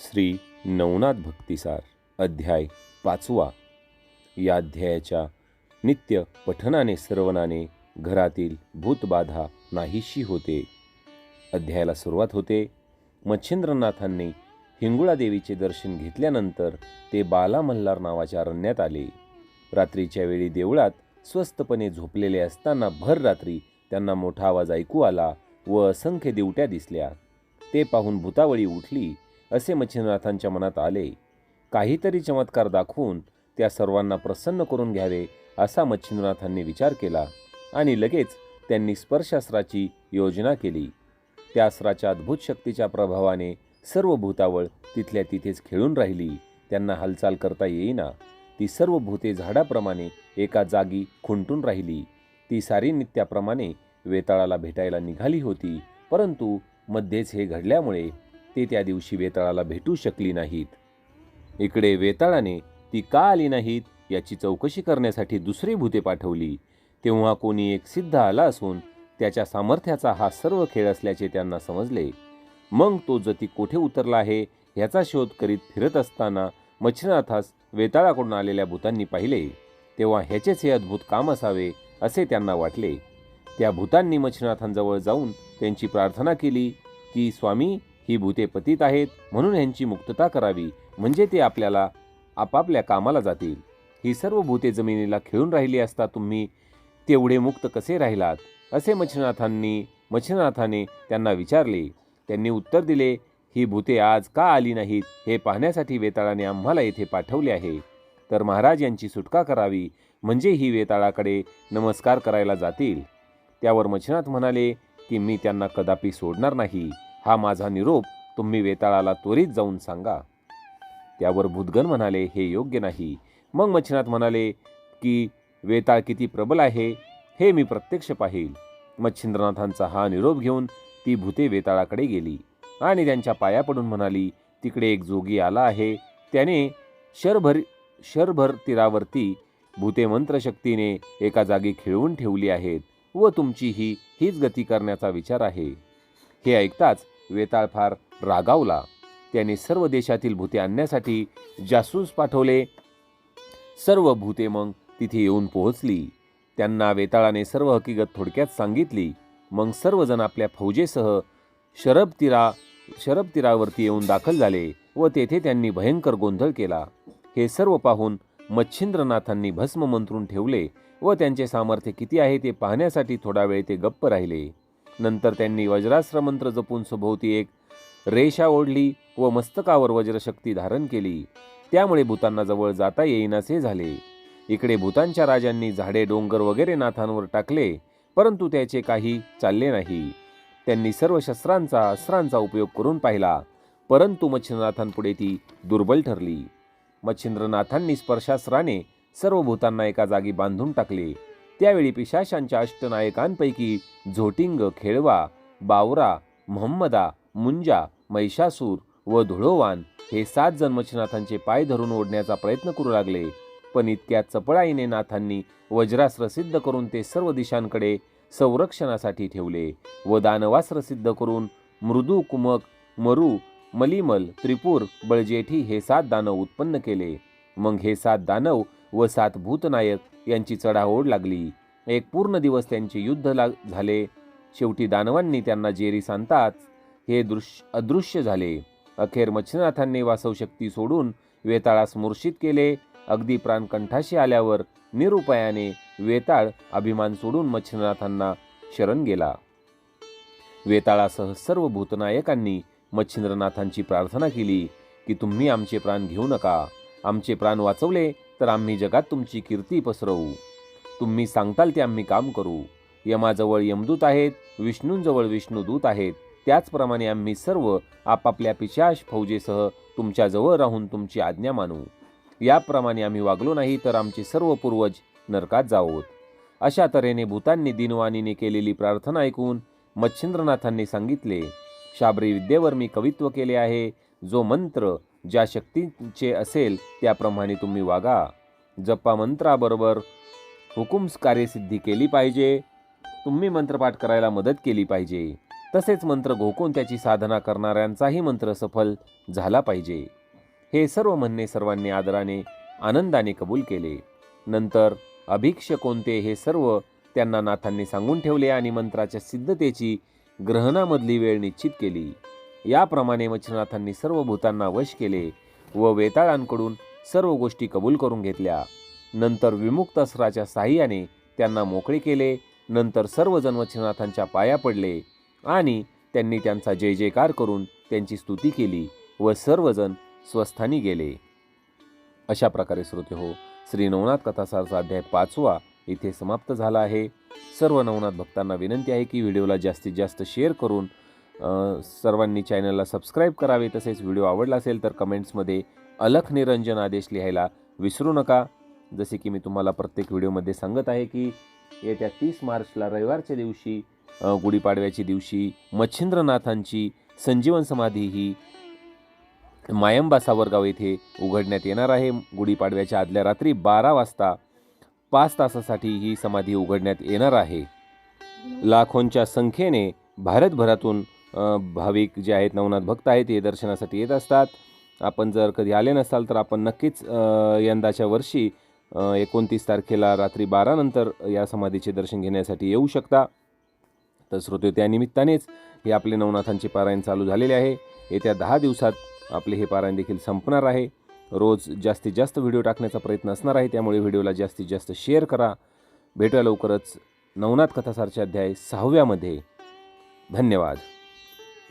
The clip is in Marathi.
श्री नवनाथ भक्तिसार अध्याय पाचवा. या अध्यायाच्या नित्य पठनाने सर्वनाने घरातील भूतबाधा नाहीशी होते. अध्यायाला सुरुवात होते. मच्छिंद्रनाथांनी हिंगुळा देवीचे दर्शन घेतल्यानंतर ते बाला मल्हार नावाच्या अरण्यात आले. रात्रीच्या वेळी देवळात स्वस्तपणे झोपलेले असताना भर रात्री त्यांना मोठा आवाज ऐकू आला व असंख्य दिवट्या दिसल्या. ते पाहून भूतावळी उठली असे मच्छिंद्रनाथांच्या मनात आले. काहीतरी चमत्कार दाखवून त्या सर्वांना प्रसन्न करून घ्यावे असा मच्छिंद्रनाथांनी विचार केला आणि लगेच त्यांनी स्पर्शास्त्राची योजना केली. त्या अस्त्राच्या अद्भुत शक्तीच्या प्रभावाने सर्व भूतावळ तिथल्या तिथेच खेळून राहिली. त्यांना हालचाल करता येईना. ती सर्व भूते झाडाप्रमाणे एका जागी खुंटून राहिली. ती सारी नित्याप्रमाणे वेताळाला भेटायला निघाली होती परंतु मध्येच हे घडल्यामुळे ते त्या दिवशी वेताळाला भेटू शकली नाहीत. इकडे वेताळाने ती का आली नाहीत याची चौकशी करण्यासाठी दुसरी भूते पाठवली. तेव्हा कोणी एक सिद्ध आला असून त्याच्या सामर्थ्याचा हा सर्व खेळ असल्याचे त्यांना समजले. मग तो जती कोठे उतरला आहे ह्याचा शोध करीत फिरत असताना मच्छिनाथास वेताळाकडून आलेल्या भूतांनी पाहिले. तेव्हा ह्याचेच हे अद्भुत काम असावे असे त्यांना वाटले. त्या भूतांनी मच्छिनाथांजवळ जाऊन त्यांची प्रार्थना केली की स्वामी ही भूते पतित आहेत म्हणून यांची मुक्तता करावी म्हणजे ते आपल्याला आपापल्या कामाला जातील. ही सर्व भूते जमिनीला खेळून राहिली असता तुम्ही तेवढे मुक्त कसे राहिलात? असे मच्छिनाथांनी मच्छिनाथाने त्यांना विचारले. त्यांनी उत्तर दिले ही भूते आज का आली नाहीत? हे पाहण्यासाठी वेताळाने आम्हाला येथे पाठवले आहे. तर महाराज यांची सुटका करावी म्हणजे ही वेताळाकडे नमस्कार करायला जातील. त्यावर मच्छिनाथ म्हणाले की मी त्यांना कदापि सोडणार नाही. हा माझा निरोप तुम्ही वेताळाला त्वरित जाऊन सांगा. त्यावर भूतगण म्हणाले हे योग्य नाही. मग मच्छिनाथ म्हणाले की वेताळ किती प्रबल आहे हे मी प्रत्यक्ष पाहिल. मच्छिंद्रनाथांचा हा निरोप घेऊन ती भूते वेताळाकडे गेली आणि त्यांच्या पाया पडून म्हणाली तिकडे एक जोगी आला आहे त्याने शरभर शरभर तीरावरती भूते मंत्रशक्तीने एका जागी खिळवून ठेवली आहेत व तुमची ही हीच गती करण्याचा विचार आहे. हे ऐकताच वेताळ फार रागावला. त्याने सर्व देशातील भूते आणण्यासाठी जासूस पाठवले. सर्व भूते मग तिथे येऊन पोहोचली. त्यांना वेताळाने सर्व हकीकत थोडक्यात सांगितली. मग सर्वजण आपल्या फौजेसह शरब तीरा शरब तीरावरती येऊन दाखल झाले व तेथे त्यांनी भयंकर गोंधळ केला. हे सर्व पाहून मच्छिंद्रनाथांनी भस्म मंत्रून ठेवले व त्यांचे सामर्थ्य किती आहे ते पाहण्यासाठी थोडा वेळ ते गप्प राहिले. नंतर त्यांनी वज्रास्त्र मंत्र जपून सभोवती एक रेषा ओढली व मस्तकावर वज्रशक्ती धारण केली. त्यामुळे भूतांना जवळ जाता येईनासे झाले. इकडे भूतांच्या राजांनी झाडे डोंगर वगैरे नाथांवर टाकले परंतु त्याचे काही चालले नाही. त्यांनी सर्व शस्त्रांचा अस्त्रांचा उपयोग करून पाहिला परंतु मच्छिंद्रनाथांपुढे ती दुर्बल ठरली. मच्छिंद्रनाथांनी स्पर्शास्त्राने सर्व भूतांना एका जागी बांधून टाकले. त्यावेळी पिशाशांच्या अष्टनायकांपैकी झोटिंग खेळवा बावरा महम्मदा मुंजा महिषासूर व धुळोवान हे सात जण मच्छनाथांचे पाय धरून ओढण्याचा प्रयत्न करू लागले. पण इतक्या चपळाईने नाथांनी वज्रास्त्र सिद्ध करून ते सर्व दिशांकडे संरक्षणासाठी ठेवले व दानवास्त्र सिद्ध करून मृदू कुमक मरू मलिमल त्रिपूर बळजेठी हे सात दानव उत्पन्न केले. मग हे सात दानव व सात भूतनायक यांची चढाओढ लागली. एक पूर्ण दिवस त्यांचे युद्ध लाग झाले. शेवटी दानवांनी त्यांना जेरी सांगताच हे दृश्य अदृश्य झाले. अखेर मच्छिनाथांनी वासवशक्ती सोडून वेताळास मूर्छित केले. अगदी प्राणकंठाशी आल्यावर निरुपायाने वेताळ अभिमान सोडून मच्छिंद्रनाथांना शरण गेला. वेताळासह सर्व भूतनायकांनी मच्छिंद्रनाथांची प्रार्थना केली की तुम्ही आमचे प्राण घेऊ नका. आमचे प्राण वाचवले तर आम्ही जगात तुमची कीर्ती पसरवू. तुम्ही सांगताल ते आम्ही काम करू. यमाजवळ यमदूत आहेत विष्णूंजवळ विष्णुदूत आहेत. त्याचप्रमाणे आम्ही सर्व आपापल्या पिशाश फौजेसह तुमच्याजवळ राहून तुमची आज्ञा मानू. याप्रमाणे आम्ही वागलो नाही तर आमचे सर्व पूर्वज नरकात जावोत. अशा तऱ्हेने भूतांनी दिनवाणीने केलेली प्रार्थना ऐकून मच्छिंद्रनाथांनी सांगितले शाबरी विद्येवर मी कवित्व केले आहे. जो मंत्र ज्या शक्तीचे असेल त्याप्रमाणे तुम्ही वागा. जप्पा मंत्राबरोबर हुकुम्स कार्यसिद्धी केली पाहिजे. तुम्ही मंत्रपाठ करायला मदत केली पाहिजे. तसेच मंत्र घोकून त्याची साधना करणाऱ्यांचाही मंत्र सफल झाला पाहिजे. हे सर्व म्हणणे सर्वांनी आदराने आनंदाने कबूल केले. नंतर अभिक्ष कोणते हे सर्व त्यांना नाथांनी सांगून ठेवले आणि मंत्राच्या सिद्धतेची ग्रहणामधली वेळ निश्चित केली. याप्रमाणे मच्छनाथांनी सर्व भूतांना वश केले व वेताळांकडून सर्व गोष्टी कबूल करून घेतल्या. नंतर विमुक्त अस्राच्या साह्याने त्यांना मोकळे केले. नंतर सर्वजण वचनाथांच्या पाया पडले आणि त्यांनी त्यांचा जय जयकार करून त्यांची स्तुती केली व सर्वजण स्वस्थानी गेले. अशा प्रकारे श्रोते हो श्री नवनाथ कथासारचा अध्याय पाचवा इथे समाप्त झाला आहे. सर्व नवनाथ भक्तांना विनंती आहे की व्हिडिओला जास्तीत जास्त शेअर करून सर्वांनी चॅनलला सबस्क्राईब करावे तसेच व्हिडिओ आवडला असेल तर कमेंट्समध्ये अलख निरंजन आदेश लिहायला विसरू नका. जसे की मी तुम्हाला प्रत्येक व्हिडिओमध्ये सांगत आहे की येत्या तीस मार्चला रविवारच्या दिवशी गुढीपाडव्याच्या दिवशी मच्छिंद्रनाथांची संजीवन समाधी ही मायंबा सावरगाव येथे उघडण्यात येणार आहे. गुढीपाडव्याच्या आदल्या रात्री बारा वाजता पाच तासासाठी ही समाधी उघडण्यात येणार आहे. लाखोंच्या संख्येने भारतभरातून भाविक जे आहेत नवनाथ भक्त आहेत हे दर्शनासाठी येत असतात. आपण जर कधी आले नसाल तर आपण नक्कीच यंदाच्या वर्षी एकोणतीस तारखेला रात्री बारानंतर या समाधीचे दर्शन घेण्यासाठी येऊ शकता. तर श्रोते त्या निमित्तानेच हे आपले नवनाथांचे पारायण चालू झालेले आहे. येत्या दहा दिवसात आपले हे पारायण देखील संपणार आहे. रोज जास्तीत जास्त व्हिडिओ टाकण्याचा प्रयत्न असणार आहे. त्यामुळे व्हिडिओला जास्तीत जास्त शेअर करा. भेटूया लवकरच नवनाथ कथासारचे अध्याय सहाव्यामध्ये. धन्यवाद.